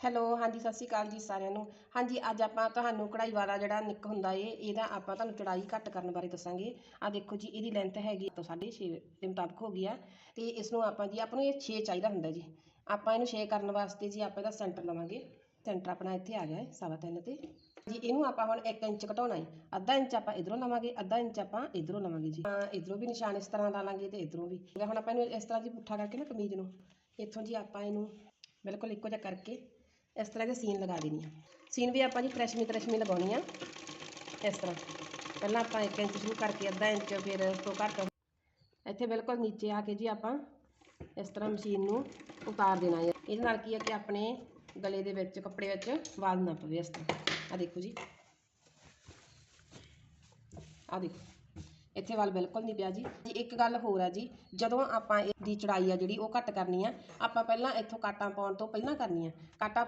Hello, ਹਾਂਜੀ, ਸਤਿ ਸ਼੍ਰੀ ਅਕਾਲ ਜੀ ਸਾਰਿਆਂ ਨੂੰ। ਹਾਂਜੀ, ਅੱਜ ਆਪਾਂ ਤੁਹਾਨੂੰ ਕਢਾਈ ਵਾਲਾ ਜਿਹੜਾ ਨਿੱਕ ਹੁੰਦਾ ਏ, ਇਹਦਾ ਆਪਾਂ ਤੁਹਾਨੂੰ ਚੜਾਈ ਘੱਟ ਕਰਨ ਬਾਰੇ ਦੱਸਾਂਗੇ। ਆ ਦੇਖੋ ਜੀ, ਇਹਦੀ ਲੈਂਥ ਹੈਗੀ ਤੋਂ 6.5 ਦੇ ਮੁਤਾਬਕ ਹੋ ਗਈ ਆ। ਤੇ ਇਸ ਨੂੰ ਆਪਾਂ ਜੀ, ਆਪਾਂ ਨੂੰ ਇਹ 6 ਚਾਹੀਦਾ ਹੁੰਦਾ ਜੀ। ਆਪਾਂ ਇਹਨੂੰ 6 ਕਰਨ ਵਾਸਤੇ ਜੀ, ਆਪਾਂ ਇਹਦਾ ਸੈਂਟਰ ਲਵਾਂਗੇ। ਸੈਂਟਰ ਆਪਣਾ ਇੱਥੇ ਆ ਗਿਆ ਹੈ ਸਵਾ ਤਿੰਨ ਤੇ। ਜੀ, ਇਹਨੂੰ ਆਪਾਂ ਹੁਣ 1 ਇੰਚ ਘਟਾਉਣਾ ਹੈ ਅੱਧਾ ਇੰਚ ਆਪਾਂ ਇਧਰੋਂ ਲਵਾਂਗੇ, ਅੱਧਾ ਇੰਚ ਆਪਾਂ ਇਧਰੋਂ ਲਵਾਂਗੇ ਜੀ। ਹਾਂ ਇਧਰੋਂ ਵੀ ਨਿਸ਼ਾਨ ਇਸ ਤਰ੍ਹਾਂ ਲਾ ਲਾਂਗੇ ਤੇ ਇਧਰੋਂ ਵੀ। ਹੁਣ ਆਪਾਂ ਇਹਨੂੰ ਇਸ ਤਰ੍ਹਾਂ ਜੀ ਪੁੱਠਾ ਕਰਕੇ ਨਾ ਕਮੀਜ਼ ਨੂੰ, ਇੱਥੋਂ ਜੀ ਆਪਾਂ ਇਹਨੂੰ ਬਿਲਕੁਲ ਇੱਕੋ ਜਿਹਾ ਕਰਕੇ ਇਸ ਤਰ੍ਹਾਂ ਦੇ ਸੀਨ ਲਗਾ ਦੇਣੀ ਆ ਸੀਨ ਵੀ ਆਪਾਂ ਜੀ ਫਰੈਸ਼ਮੀ ਕਰਸ਼ਮੀ ਲਗਾਉਣੀ ਆ। ਇਸ ਤਰ੍ਹਾਂ। ਪਹਿਲਾਂ ਆਪਾਂ 1 ਇੰਚ ਸ਼ੁਰੂ ਕਰਕੇ ਅੱਧਾ ਇੰਚ ਫਿਰ ਉਸ ਤੋਂ ਘੱਟ ਇੱਥੇ ਬਿਲਕੁਲ ਨੀਚੇ ਆ ਕੇ ਜੀ ਆਪਾਂ ਇਸ ਤਰ੍ਹਾਂ ਮਸ਼ੀਨ ਨੂੰ ਉਤਾਰ ਦੇਣਾ ਹੈ। ਇਹਦੇ ਨਾਲ ਕੀ ਹੈ ਕਿ ਆਪਣੇ ਗਲੇ ਦੇ ਵਿੱਚ, ਕੱਪੜੇ ਵਿੱਚ ਵਾਲ ਨਾ ਪਵੇ ਇਸ ਤਰ੍ਹਾਂ। ਆ ਦੇਖੋ ਜੀ। ਆ ਦੇਖੋ। ਇੱਥੇ ਵਾਲ ਬਿਲਕੁਲ ਨਹੀਂ ਪਿਆ ਜੀ। ਜੀ ਇੱਕ ਗੱਲ ਹੋਰ ਆ ਜੀ। ਜਦੋਂ ਆਪਾਂ ਇਹਦੀ ਚੜਾਈ ਆ ਜਿਹੜੀ ਉਹ ਘੱਟ ਕਰਨੀ ਆ, ਆਪਾਂ ਪਹਿਲਾਂ ਇੱਥੋਂ ਕਾਟਾਂ ਪਾਉਣ ਤੋਂ ਪਹਿਲਾਂ ਕਰਨੀ ਆ ਕਾਟਾ